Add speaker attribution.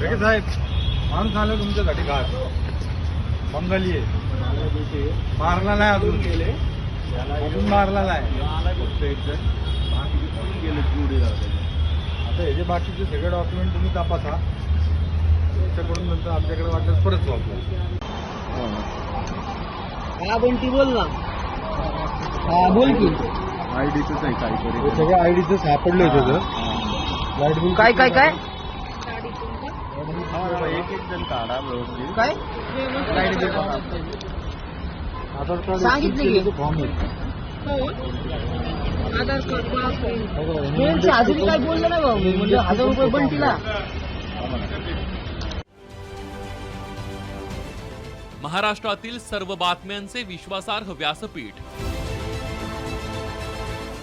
Speaker 1: वेगळे साहेब माणूस झालं तुमच्यासाठी घात बंगाली आहे. मारला नाही अजून. गेले अजून मारला नाही फक्त एकदा बाकीचे कोणी गेले पुढे आता हे जे बाकीचे सगळे डॉक्युमेंट तुम्ही तपासा. त्याच्याकडून नंतर आमच्याकडे वाटत परत वापरा
Speaker 2: हा बंटी बोल ना. हा बोल की.
Speaker 1: आयडीचंच आहे काहीतरी. सगळं आयडीचं सापडलं होतं लाइट बिल
Speaker 2: काय काय काय?
Speaker 1: एक एक जण काढा व्यवस्थित
Speaker 2: काय?
Speaker 1: आधार कार्ड
Speaker 2: सांगितले की.
Speaker 1: फॉर्म
Speaker 2: आधार कार्ड अजून काय बोललं नाही भाऊ? म्हणजे हजार रुपये बंटीला
Speaker 3: महाराष्ट्रातील सर्व बातम्यांचे विश्वासार्ह व्यासपीठ.